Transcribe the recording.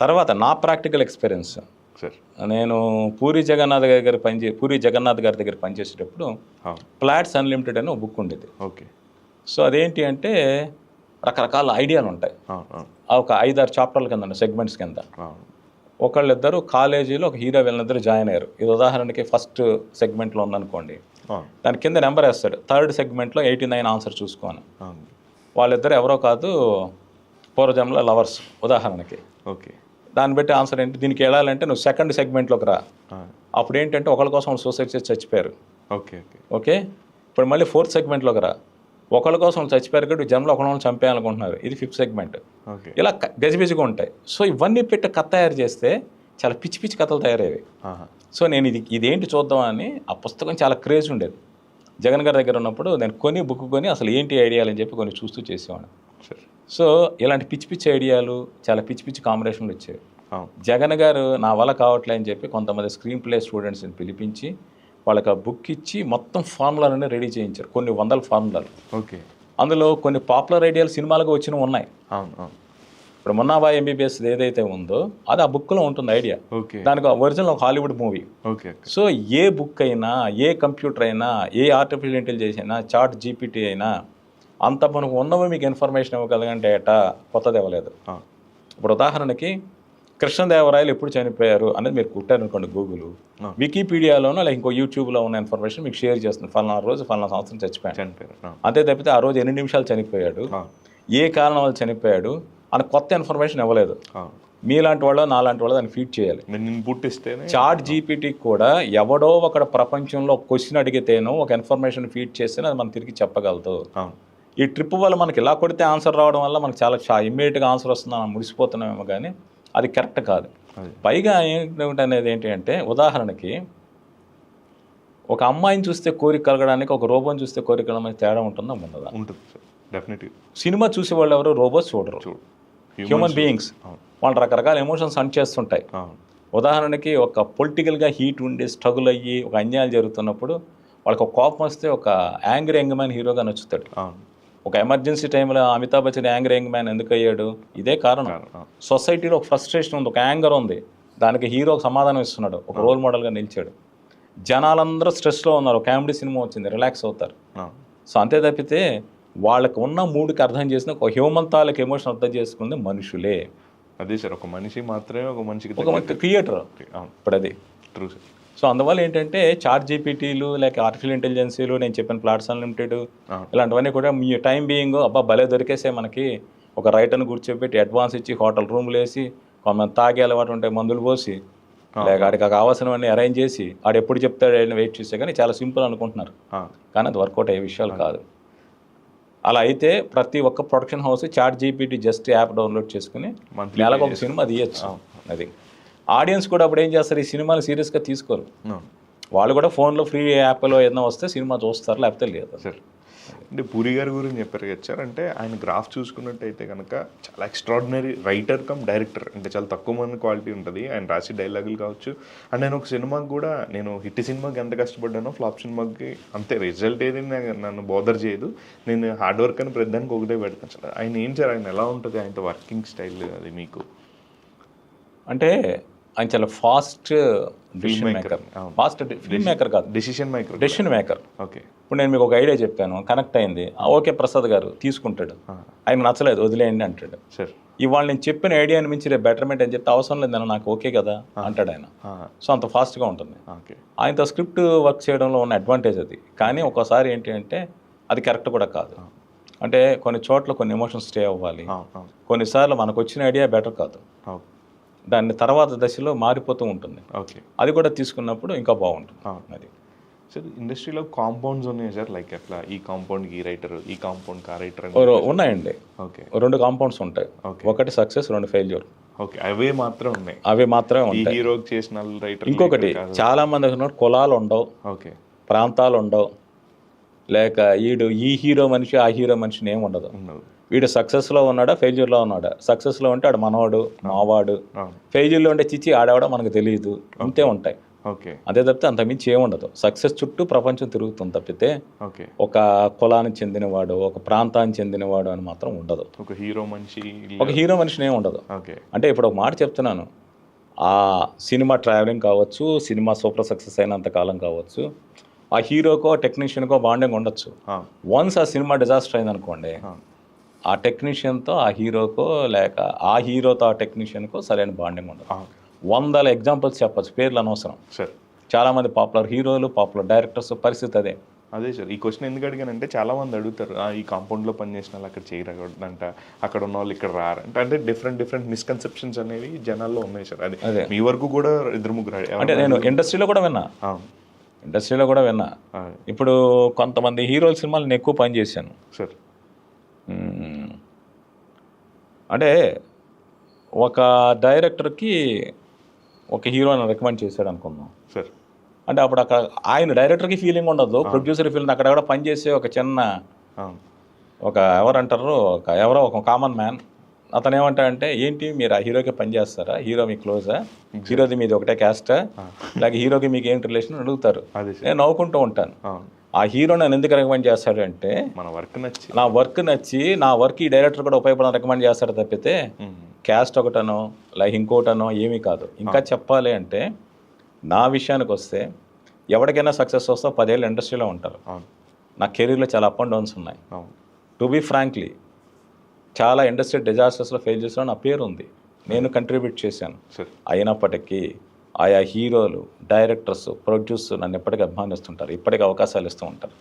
తర్వాత నా practical experience. Sir. నేను పూరి జగన్నాథ్ గారి దగ్గర పనిచే పూరి జగన్నాథ్ గారి దగ్గర పనిచేసేటప్పుడు ప్లాట్స్ అన్లిమిటెడ్ అని ఒక బుక్ ఉండేది. ఓకే. సో అదేంటి అంటే రకరకాల ఐడియాలు ఉంటాయి. ఒక ఐదారు చాప్టర్ల కింద సెగ్మెంట్స్ కింద. ఒకళ్ళిద్దరు కాలేజీలో ఒక హీరో వీళ్ళిద్దరు జాయిన్ అయ్యారు. ఇది ఉదాహరణకి ఫస్ట్ సెగ్మెంట్లో ఉందనుకోండి. దాని కింద నెంబర్ వేస్తాడు. థర్డ్ సెగ్మెంట్లో ఎయిటీ నైన్ ఆన్సర్ చూసుకోని వాళ్ళిద్దరు ఎవరో కాదు పూర్వజంలో లవర్స్ ఉదాహరణకి. ఓకే. దాన్ని బట్టి ఆన్సర్ ఏంటి? దీనికి వెళ్ళాలంటే నువ్వు సెకండ్ సెగ్మెంట్లోకి రా. అప్పుడు ఏంటంటే ఒకళ్ళ కోసం వాళ్ళు సూసైడ్ చేసి చచ్చిపోయారు. Okay okay. ఓకే? ఇప్పుడు మళ్ళీ ఫోర్త్ సెగ్మెంట్లోకి రా. ఒకళ్ళ కోసం వాళ్ళు చచ్చిపోయారు కాబట్టి జన్మలో ఒకళ్ళని చంపేయాలనుకుంటున్నారు. ఇది ఫిఫ్త్ సెగ్మెంట్. ఓకే. ఇలా గజిబిజిగా ఉంటాయి. సో ఇవన్నీ పెట్టి కథ తయారు చేస్తే చాలా పిచ్చి పిచ్చి కథలు తయారయ్యాయి. సో నేను ఇది ఇదేంటి చూద్దామని ఆ పుస్తకం చాలా క్రేజ్ ఉండేది. జగన్ గారి దగ్గర ఉన్నప్పుడు నేను కొని బుక్ కొని అసలు ఏంటి ఐడియాలు అని చెప్పి కొన్ని చూస్తూ చేసేవాడు సో ఇలాంటి పిచ్చి పిచ్చి ఐడియాలు చాలా పిచ్చి పిచ్చి కాంబినేషన్లు వచ్చాయి. జగన్ గారు నా వల్ల కావట్లే అని చెప్పి కొంతమంది స్క్రీన్ ప్లే స్టూడెంట్స్ని పిలిపించి వాళ్ళకి ఆ బుక్ ఇచ్చి మొత్తం ఫార్ములాలన్నీ రెడీ చేయించారు. కొన్ని వందల ఫార్ములాలు. ఓకే. అందులో కొన్ని పాపులర్ ఐడియాలు సినిమాలుగా వచ్చినవి ఉన్నాయి. ఇప్పుడు మొన్నాబాయ్ ఎంబీబీఎస్ ఏదైతే ఉందో అది ఆ బుక్లో ఉంటుంది ఐడియా. ఓకే. దానికి ఒరిజినల్ ఒక Hollywood movie. Okay okay. So ఏ బుక్ అయినా ఏ కంప్యూటర్ అయినా ఏ ఆర్టిఫిషియల్ ఇంటెలిజెన్స్ అయినా చాట్ జీపీటీ అయినా అంత మనకు ఉన్నవి మీకు ఇన్ఫర్మేషన్ ఇవ్వగలిగిన డేటా కొత్తది ఇవ్వలేదు. ఇప్పుడు ఉదాహరణకి కృష్ణదేవరాయలు ఎప్పుడు చనిపోయారు అనేది మీరు కుట్టారనుకోండి గూగుల్. వికీపీడియాలోనో లేక ఇంకో యూట్యూబ్లో ఉన్న ఇన్ఫర్మేషన్ మీకు షేర్ చేస్తుంది. ఫలానా రోజు ఫలానా సంవత్సరం చచ్చిపోయాడు. చనిపోయారు అంతే తప్పితే ఆ రోజు ఎన్ని నిమిషాలు చనిపోయాడు? ఏ కారణం వల్ల చనిపోయాడు? అని కొత్త ఇన్ఫర్మేషన్ ఇవ్వలేదు. మీలాంటి వాళ్ళు నాలాంటి వాళ్ళు దాన్ని ఫీడ్ చేయాలి. పుట్టిస్తేనే చాట్ జీపీటీకి కూడా ఎవడో ఒకడ ప్రపంచంలో క్వశ్చన్ అడిగితేనో ఒక ఇన్ఫర్మేషన్ ఫీడ్ చేస్తేనే అది మనం తిరిగి చెప్పగలదు. ఈ ట్రిప్ వల్ల మనకి ఇలా కొడితే ఆన్సర్ రావడం వల్ల మనకి చాలా చా ఇమ్మీడియట్గా ఆన్సర్ వస్తుంది మనం ముడిసిపోతున్నామేమో కానీ అది కరెక్ట్ కాదు. పైగా ఏంటి అనేది ఏంటి అంటే ఉదాహరణకి ఒక అమ్మాయిని చూస్తే కోరిక కలగడానికి ఒక రోబోని చూస్తే కోరిక కలగడానికి తేడా ఉంటుందా ఉండదా? ఉంటుంది డెఫినెట్గా. సినిమా చూసే వాళ్ళు ఎవరు? రోబోస్ చూడరు. చూడు హ్యూమన్ బీయింగ్స్ వాళ్ళు రకరకాల ఎమోషన్స్ హంట్ చేస్తుంటాయి. ఉదాహరణకి ఒక పొలిటికల్గా హీట్ ఉండి స్ట్రగుల్ అయ్యి ఒక అన్యాయాలు జరుగుతున్నప్పుడు వాళ్ళకి ఒక కోపం వస్తే ఒక యాంగ్రీ యంగ్ మ్యాన్ హీరోగా నచ్చుతాడు. ఒక ఎమర్జెన్సీ టైంలో Amitabh Bachchan angry young man ఎందుకు అయ్యాడు ఇదే కారణం. సొసైటీలో ఒక ఫ్రస్ట్రేషన్ ఉంది ఒక యాంగర్ ఉంది. దానికి హీరో ఒక సమాధానం ఇస్తున్నాడు ఒక రోల్ మోడల్గా నిలిచాడు. జనాలందరూ స్ట్రెస్లో ఉన్నారు ఒక కామెడీ సినిమా వచ్చింది రిలాక్స్ అవుతారు. సో అంతే తప్పితే వాళ్ళకి ఉన్న మూడుకి అర్థం చేసిన ఒక హ్యూమన్ తాలూకు ఎమోషన్ అర్థం చేసుకుంది మనుషులే. అదే సార్ ఒక మనిషి మాత్రమే ఒక మనిషికి ఒక క్రియేటర్. ఇప్పుడు అది ట్రూ సార్ సో అందువల్ల ఏంటంటే చార్ట్ జీపీటీలు లేక ఆర్టిఫిషియల్ ఇంటెలిజెన్సీలు నేను చెప్పిన ప్లాట్స్ అన్లిమిటెడ్ ఇలాంటివన్నీ కూడా మీ టైం బీయింగ్ అబ్బా భలే దొరికేసే మనకి ఒక రైటర్ని కూర్చోబెట్టి అడ్వాన్స్ ఇచ్చి హోటల్ రూమ్లు వేసి కొంతమంది తాగే అలవాటు ఉంటాయి మందులు పోసి లేక ఆడికి కావాల్సినవన్నీ అరేంజ్ చేసి ఆడు ఎప్పుడు చెప్తాడు అని వెయిట్ చేస్తే కానీ చాలా సింపుల్ అనుకుంటున్నారు. కానీ అది వర్కౌట్ అయ్యే విషయాలు కాదు. అలా అయితే ప్రతి ఒక్క production house chat GPT just app download చేసుకుని మంత్లీ నెలకు ఒక సినిమా తీయచ్చు అది. ఆడియన్స్ కూడా అప్పుడు ఏం చేస్తారు? ఈ సినిమాలు సీరియస్గా తీసుకోరు. వాళ్ళు కూడా ఫోన్లో ఫ్రీ యాప్లో ఏదైనా వస్తే సినిమా చూస్తారు లేకపోతే లేదు. సార్. అంటే పూరి గారి గురించి చెప్పారు కదా సార్. అంటే ఆయన గ్రాఫ్ చూసుకున్నట్టయితే కనుక చాలా ఎక్స్ట్రాడినరీ రైటర్ కమ్ డైరెక్టర్ అంటే చాలా తక్కువ మంది క్వాలిటీ ఉంటుంది. ఆయన రాసి డైలాగులు కావచ్చు. అండ్ నేను ఒక సినిమాకి కూడా నేను హిట్ సినిమాకి ఎంత కష్టపడ్డానో ఫ్లాప్ సినిమాకి అంతే రిజల్ట్ ఏది నన్ను బోదర్ చేయదు. నేను హార్డ్ వర్క్ అని ప్రతిదానికి ఒకటే పెడతాను సార్. ఆయన ఏం సార్ ఆయన ఎలా ఉంటుంది? ఆయనతో వర్కింగ్ స్టైల్ అది మీకు? అంటే ఆయన చాలా fast decision maker. Fast film maker కాదు. Decision maker decision maker okay ఇప్పుడు నేను మీకు ఒక ఐడియా చెప్పాను. కనెక్ట్ అయింది. ఓకే ప్రసాద్ గారు తీసుకుంటాడు. ఆయన నచ్చలేదు వదిలేయండి అంటాడు. సార్ ఇవాళ నేను చెప్పిన ఐడియాని మించి రేపు బెటర్మెంట్ అని చెప్తే అవసరం లేదు నేను నాకు ఓకే కదా అంటాడు ఆయన. సో అంత ఫాస్ట్గా ఉంటుంది. ఓకే ఆయనతో స్క్రిప్ట్ వర్క్ చేయడంలో ఉన్న అడ్వాంటేజ్ అది. కానీ ఒక్కోసారి ఏంటి అంటే అది కరెక్ట్ కూడా కాదు. అంటే కొన్ని చోట్ల కొన్ని ఎమోషన్స్ స్టే అవ్వాలి. కొన్నిసార్లు మనకు వచ్చిన ఐడియా బెటర్ కాదు దాన్ని తర్వాత దశలో మారిపోతూ ఉంటుంది. ఓకే. అది కూడా తీసుకున్నప్పుడు ఇంకా బాగుంటుంది. అది. సార్ ఇండస్ట్రీలో కాంపౌండ్స్ ఉన్నాయి సార్ లైక్ ఎట్లా ఈ కాంపౌండ్కి ఈ రైటర్ ఈ కాంపౌండ్కి ఆ రైటర్ ఉన్నాయండి. ఓకే. రెండు కాంపౌండ్స్ ఉంటాయి. ఒకటి సక్సెస్ రెండు ఫెయిల్యూర్ ఓకే అవే మాత్రం ఉన్నాయి. అవి మాత్రమే ఉంటాయి. హీరోకి చేసిన రైటర్ ఇంకొకటి చాలా మంది ఉన్నారు కులాలు ఉండవు. ఓకే. ప్రాంతాలు ఉండవు. లేక ఈడు ఈ హీరో మనిషి ఆ హీరో మనిషిని ఏమి ఉండదు. ఉన్నది వీడు సక్సెస్లో ఉన్నాడా? ఫెయిల్యూర్లో ఉన్నాడా? సక్సెస్లో ఉంటే ఆడు మనవాడు మావాడు. ఫెయిల్యూర్లో ఉంటే చిచ్చి ఆడేవాడో మనకు తెలియదు. అంతే ఉంటాయి. ఓకే. అదే తప్పితే అంత మించి ఏముండదు సక్సెస్ చుట్టూ ప్రపంచం తిరుగుతుంది తప్పితే ఓకే. ఒక కులానికి చెందినవాడు ఒక ప్రాంతానికి చెందినవాడు అని మాత్రం ఉండదు. ఒక హీరో మనిషి ఒక హీరో మనిషిని ఏమి ఉండదు. ఓకే. అంటే ఇప్పుడు ఒక మాట చెప్తున్నాను. ఆ సినిమా ట్రావెలింగ్ కావచ్చు సినిమా సూపర్ సక్సెస్ అయినంత కాలం కావచ్చు ఆ హీరోకో టెక్నీషియన్కో బాండింగ్ ఉండొచ్చు. వన్స్ ఆ సినిమా డిజాస్టర్ అయింది అనుకోండి ఆ, టెక్నీషియన్తో ఆ హీరోకో లేక ఆ హీరోతో ఆ టెక్నీషియన్కో సరైన బాండింగ్ ఉండదు. వందల ఎగ్జాంపుల్స్ చెప్పచ్చు పేర్లు అనవసరం. సార్. చాలామంది పాపులర్ హీరోలు పాపులర్ డైరెక్టర్స్ పరిస్థితి అదే. అదే సార్ ఈ క్వశ్చన్ ఎందుకు అడిగానంటే చాలా మంది అడుగుతారు "ఆ, ఈ కాంపౌండ్లో పనిచేసిన వాళ్ళు అక్కడ చేయరంట అక్కడ ఉన్న వాళ్ళు ఇక్కడ రారంట. అంటే డిఫరెంట్ డిఫరెంట్ మిస్కన్సెప్షన్స్ అనేవి జనాల్లో ఉన్నాయి సార్. అదే అదే. మీ వరకు కూడా ఇద్దరు ముగ్గురు అంటే నేను ఇండస్ట్రీలో కూడా విన్నా. ఇండస్ట్రీలో కూడా విన్నా. ఇప్పుడు కొంతమంది హీరోల సినిమాలు నేను ఎక్కువ పని చేశాను. సార్. అంటే ఒక డైరెక్టర్కి ఒక హీరోని రికమెండ్ చేశాడు అనుకుందాం. సార్. అంటే అప్పుడు అక్కడ ఆయన డైరెక్టర్కి ఫీలింగ్ ఉండదు. ప్రొడ్యూసర్ ఫీలింగ్ అక్కడ కూడా పనిచేసే ఒక చిన్న ఒక ఎవరంటారు? ఒక ఎవరో ఒక కామన్ మ్యాన్. అతను ఏమంటాడంటే ఏంటి మీరు ఆ హీరోకి పని చేస్తారా? హీరో మీ క్లోజా? హీరోది మీది ఒకటే క్యాస్టా? లేక హీరోకి మీకు ఏంటి రిలేషన్ అడుగుతారు. నేను నవ్వుకుంటూ ఉంటాను. ఆ హీరో నన్ను ఎందుకు రికమెండ్ చేస్తాడంటే మన వర్క్ నచ్చి. నా వర్క్ నచ్చి నా వర్క్ ఈ డైరెక్టర్ కూడా ఉపయోగపడని రికమెండ్ చేస్తాడు తప్పితే క్యాస్ట్ ఒకటనో లేక ఇంకోటనో ఏమీ కాదు. ఇంకా చెప్పాలి అంటే నా విషయానికి వస్తే ఎవరికైనా సక్సెస్ వస్తే పదేళ్ళు ఇండస్ట్రీలో ఉంటారు. నా కెరీర్లో చాలా అప్ అండ్ డౌన్స్ ఉన్నాయి. టు బీ ఫ్రాంక్లీ చాలా ఇండస్ట్రీ డిజాస్టర్స్లో ఫెయిల్ చేసిన నా పేరు ఉంది నేను కంట్రిబ్యూట్ చేశాను. అయినప్పటికీ ఆయా హీరోలు డైరెక్టర్స్ ప్రొడ్యూస్ నన్ను ఎప్పటికీ అభిమానిస్తుంటారు. ఇప్పటికీ అవకాశాలు ఇస్తూ ఉంటారు.